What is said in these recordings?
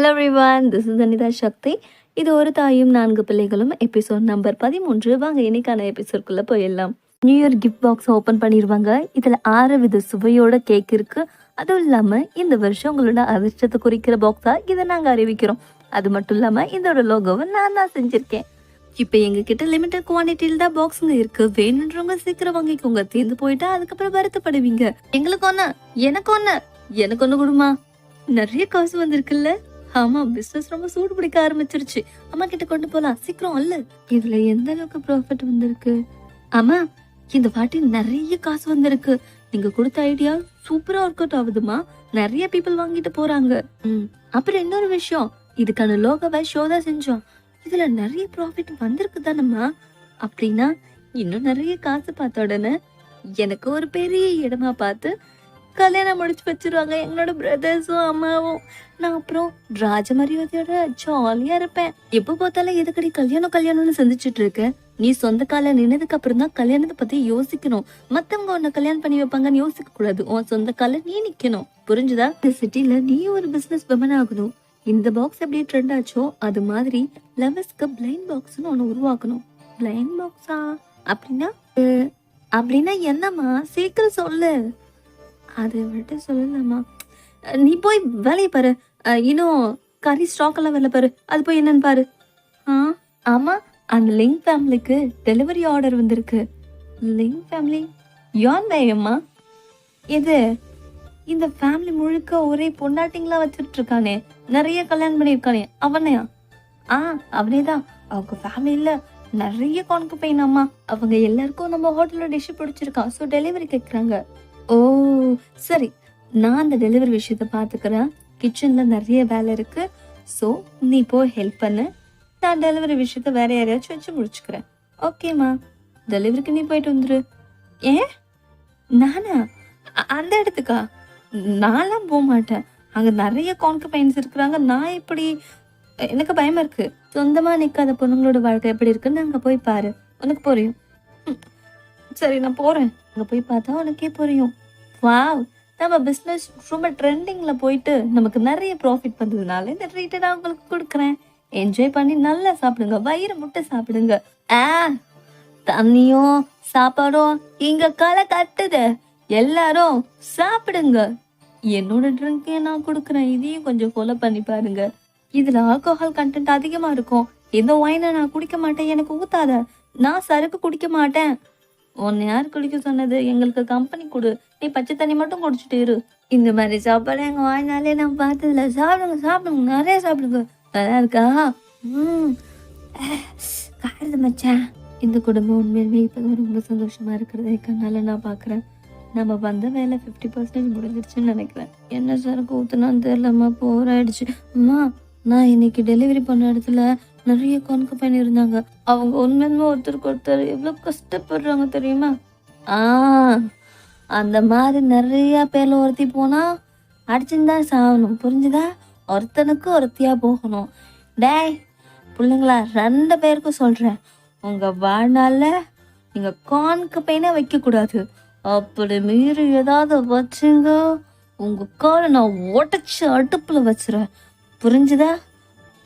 Hello Rivaan this is Anitha Sakthi இது ஒரு தாயும் நான்கு பிள்ளைகளும் எபிசோட் நம்பர் பதிமூன்று. வாங்க இன்னைக்கான எபிசோட்குள்ளே போயிடலாம். New year gift box open பண்ணிடுவாங்க இதில் ஆறு வித சுவையோட கேக் இருக்கு. அதுவும் இல்லாமல் இந்த வருஷம் உங்களோட அதிர்ஷ்டத்தை குறிக்கிற பாக்ஸாக இதை நாங்கள் அறிவிக்கிறோம். அது மட்டும் இல்லாமல் இதோட லோகோவை நான் தான் செஞ்சுருக்கேன். இப்போ எங்ககிட்ட லிமிட்டட் குவான்டிட்டியில் தான் பாக்ஸுங்க இருக்கு. வேணுன்றவங்க சீக்கிரம் வாங்கிக்கோங்க. தீர்ந்து போயிட்டா அதுக்கப்புறம் வருத்தப்படுவீங்க. எங்களுக்கு ஒன்று எனக்கு ஒன்று எனக்கு ஒன்று கொடுமா. நிறைய காசு வந்திருக்குல்ல. ஆமா பிசினஸ் ரொம்ப சூடு பிடிக்க ஆரம்பிச்சிருச்சு. அம்மா கிட்ட கொண்டு போலாம் சீக்கிரம் அல்ல. இதுல எந்த அளவுக்கு ப்ராஃபிட் வந்திருக்கு? ஆமா இந்த வாட்டி நிறைய காசு வந்திருக்கு. நீங்க கொடுத்த ஐடியா சூப்பரா ஒர்க் அவுட் ஆகுதுமா? நிறைய பீப்புள் வாங்கிட்டு போறாங்க. அப்புறம் இன்னொரு விஷயம். இதுக்கான லோகோவை ஷோ தான் செஞ்சோம். இதுல நிறைய ப்ராஃபிட் வந்திருக்கு தானம்மா அப்படின்னா இன்னும் நிறைய காசு பார்த்த உடனே எனக்கு ஒரு பெரிய இடமா பார்த்து கல்யாணம் முடிச்சு வச்சிருவாங்க. எங்களோட பிரதர்ஸும் அம்மாவும். நான் அப்புறம் ராஜமரியாதையோட ஜாலியா இருப்பேன். எப்ப பார்த்தாலும் எதுக்கடி கல்யாணம் கல்யாணம்னு சிந்திச்சிட்டு இருக்க? நீ சொந்த கால நின்னதுக்கு அப்புறம் தான் கல்யாணத்தை பத்தி யோசிக்கணும். மத்தவங்க உன்னை கல்யாணம் பண்ணி வைப்பாங்கன்னு யோசிக்க கூடாது. உன் சொந்த கால நீ நிக்கணும். புரிஞ்சுதா? இந்த சிட்டில நீ ஒரு பிசினஸ் விமன் ஆகணும். இந்த பாக்ஸ் எப்படி ட்ரெண்ட் ஆச்சோ அது மாதிரி லெவஸ்க்கு பிளைண்ட் பாக்ஸ்னு ஒன்று உருவாக்கணும். பிளைண்ட் பாக்ஸா அப்படின்னா அப்படின்னா என்னம்மா? சீக்கிரம் சொல்லு. அதை விட்டு சொல்லலாமா? நீ போய் வேலையை பாரு. அஹ், இன்னும் கறி ஸ்டாக் எல்லாம் வேலை பாரு. அது போய் என்னன்னு பாரு. ஆ? ஆமா அந்த லிங்க் ஃபேமிலிக்கு டெலிவரி ஆர்டர் வந்திருக்கு. லிங்க் ஃபேமிலி யான் வேயம்மா இது இந்த ஃபேமிலி முழுக்க ஒரே பொண்டாட்டிங்களா வச்சுட்டு இருக்கானே நிறைய கல்யாணம் பண்ணியிருக்கானே. அவனையா ஆ அவனே தான். அவங்க ஃபேமிலியில நிறைய கான்கு பையன் அவங்க எல்லாருக்கும் நம்ம ஹோட்டலில் டிஷ் பிடிச்சிருக்கான். ஸோ டெலிவரி கேட்குறாங்க ஓ சரி. நான் அந்த டெலிவரி விஷயத்த பார்த்துக்கிறேன். கிச்சன்ல நிறைய வேலை இருக்கு. ஸோ நீ போய் ஹெல்ப் பண்ணு. நான் டெலிவரி விஷயத்த வேற யாரையாச்சும் வச்சு முடிச்சுக்கிறேன். ஓகேம்மா டெலிவரிக்கு நீ போயிட்டு வந்துரு. ஏன் நானா? அந்த இடத்துக்கா? நான்லாம் போக மாட்டேன். அங்க நிறைய கான்கபைன்ஸ் இருக்கிறாங்க. நான் இப்படி எனக்கு பயமா இருக்கு. சொந்தமா நிக்காத பொண்ணுங்களோட வாழ்க்கை எப்படி இருக்குன்னு அங்க போய் பாரு. உனக்கு புரியும். ம். சரி நான் போறேன். அங்க போய் பார்த்தா உனக்கே புரியும். வாவ் நம்ம பிஸ்னஸ் ரொம்ப ட்ரெண்டிங்ல போயிட்டு நமக்கு நிறைய ப்ராஃபிட் வந்ததுனால இந்த ட்ரீட்டை நான் உங்களுக்கு கொடுக்குறேன். என்ஜாய் பண்ணி நல்லா சாப்பிடுங்க. வயிறு முட்டை சாப்பிடுங்க. ஆ தண்ணியும் சாப்பாடும் இங்க களை கட்டுது எல்லாரும் சாப்பிடுங்க. என்னோட ட்ரிங்கே நான் கொடுக்குறேன். இதையும் கொஞ்சம் ஃபாலோ பண்ணி பாருங்க. இதுல ஆல்கோஹால் கண்டென்ட் அதிகமா இருக்கும். இந்த ஒயினை நான் குடிக்க மாட்டேன். எனக்கு ஊத்தாத. நான் சரக்கு குடிக்க மாட்டேன். உன்னை யார் குளிக்க சொன்னது எங்களுக்கு கம்பெனி கொடு. நீ பச்சை தண்ணி மட்டும் குடிச்சிட்டு இரு. இந்த மாதிரி சாப்பாடு எங்க வாழ்நாளே நான் பார்த்ததில்ல. சாப்பிடுங்க சாப்பிடுங்க. நிறைய சாப்பிடுங்க. நல்லா இருக்கா? ம். காரது மச்சான். இந்த குடும்பம் உண்மையிலுமே இப்போதான் ரொம்ப சந்தோஷமா இருக்கிறத கண்ணால நான் பார்க்குறேன். நம்ம வந்த வேலை ஃபிஃப்டி பர்சன்டேஜ் முடிஞ்சிருச்சுன்னு நினைக்கிறேன். என்ன சார் ஊத்துனான்னு தெரியலம்மா. போராயிடுச்சு. அம்மா நான் இன்னைக்கு டெலிவரி பண்ண இடத்துல நிறைய கணக்கு பண்ணியிருந்தாங்க. அவங்க உண்மையுமே ஒருத்தருக்கு ஒருத்தர் எவ்வளோ கஷ்டப்படுறாங்க தெரியுமா? ஆ அந்த மாதிரி நிறைய பேரில் ஒருத்தி போனா அடிச்சுன்னு தான் சாகணும். புரிஞ்சுதா? ஒருத்தனுக்கு ஒருத்தியா போகணும். டேய் பிள்ளைங்களா ரெண்டு பேருக்கும் சொல்கிறேன் உங்கள் வாழ்நாளில் நீங்கள் கான்க்கு பையனே வைக்கக்கூடாது. அப்படி மீறி ஏதாவது வச்சுங்க. உங்கள் காலை நான் உடச்சி அடுப்பில் வச்சுருவேன் புரிஞ்சுதா?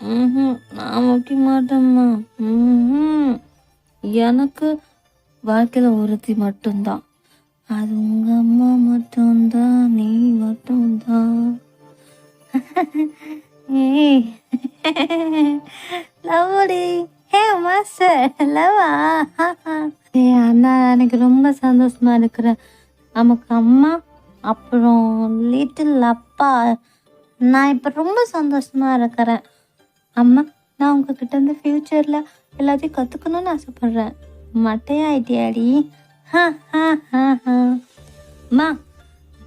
ம் நான் வைக்க மாட்டேம்மா. ம் எனக்கு வாழ்க்கையில் ஒருத்தி மட்டும்தான். அது உங்க அம்மா மட்டும்தான் நீ மட்டும்தான். ஏ லவ்டி ஹே மாஸ்டர் லவ்வா? ஏ அண்ணா எனக்கு ரொம்ப சந்தோஷமா இருக்கிறேன் நமக்கு அம்மா அப்புறம் லிட்டில் அப்பா. நான் இப்போ ரொம்ப சந்தோஷமா இருக்கிறேன். அம்மா நான் உங்ககிட்ட இருந்து ஃப்யூச்சரில் எல்லாத்தையும் கற்றுக்கணும்னு ஆசைப்பட்றேன். மட்டையாயிட்டியாடி ஹா ஹா ஹா ஹா. அம்மா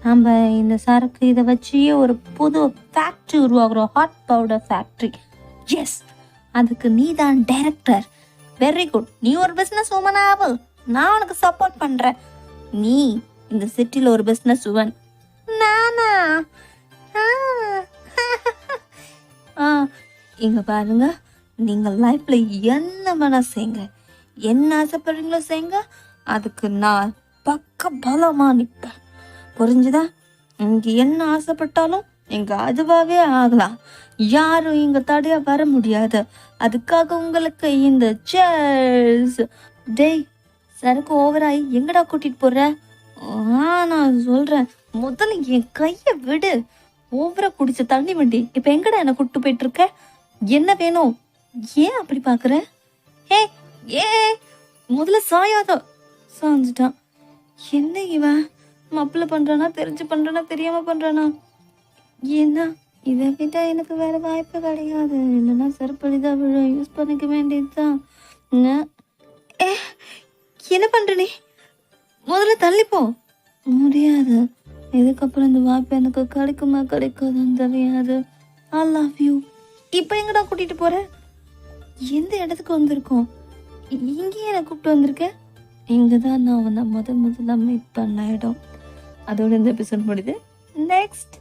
நம்ம இந்த சரக்கு இதை வச்சு ஒரு புது ஃபேக்ட்ரி உருவாக்குறோம். ஹாட் பவுடர் ஃபேக்ட்ரி எஸ் அதுக்கு நீ தான் டைரக்டர் வெரி குட் நீ ஒரு பிஸ்னஸ் உமன் ஆகு நான் உனக்கு சப்போர்ட் பண்ணுறேன் நீ இந்த சிட்டியில் ஒரு பிஸ்னஸ் உமன் நானா? இங்க பாருங்க நீங்க லைஃப்ல என்ன வேணா செய்யுங்க. என்ன ஆசைப்படுறீங்களோ செய்யுங்க அதுக்கு நான் பக்க பலமா நிற்பேன். புரிஞ்சுதா? இங்க என்ன ஆசைப்பட்டாலும் நீங்க அதுவாகவே ஆகலாம். யாரும் இங்க தடையா வர முடியாது. அதுக்காக உங்களுக்கு இந்த சேர்ஸ் டேய் சரக்கு ஓவராயி எங்கடா கூட்டிட்டு போற? ஆ நான் சொல்றேன். முதல்ல என் கையை விடு. ஓவரா குடிச்ச தண்ணி வண்டி இப்ப எங்கடா என்ன கூப்பிட்டு போயிட்டு இருக்க? என்ன வேணும்? ஏன் அப்படி பாக்குற ஏ ஏ முதல்ல சாயாத. சாஞ்சிட்டான். என்ன இவன்? மப்பிள பண்றானா தெரிஞ்சு பண்றானா தெரியாம பண்றானா? என்ன இதை விட எனக்கு வேற வாய்ப்பு கிடையாது. இல்லைன்னா செருப்படிதான் விழும். யூஸ் பண்ணிக்க வேண்டியதுதான். ஏ, என்ன பண்ற நீ? முதல்ல தள்ளிப்போ முடியாது. இதுக்கப்புறம் இந்த வாய்ப்பு எனக்கு கிடைக்குமா கிடைக்காதுன்னு தெரியாது. ஐ லவ் யூ இப்போ எங்கடா கூட்டிட்டு போற? எந்த இடத்துக்கு வந்திருக்கோம்? இங்கேயே என்னை கூப்பிட்டு வந்திருக்க? இங்கே தான் நான் உன்னை முத முதல்ல மீட் பண்ண இடம். அதோட இந்த எபிசோட் முடியுது. நெக்ஸ்ட்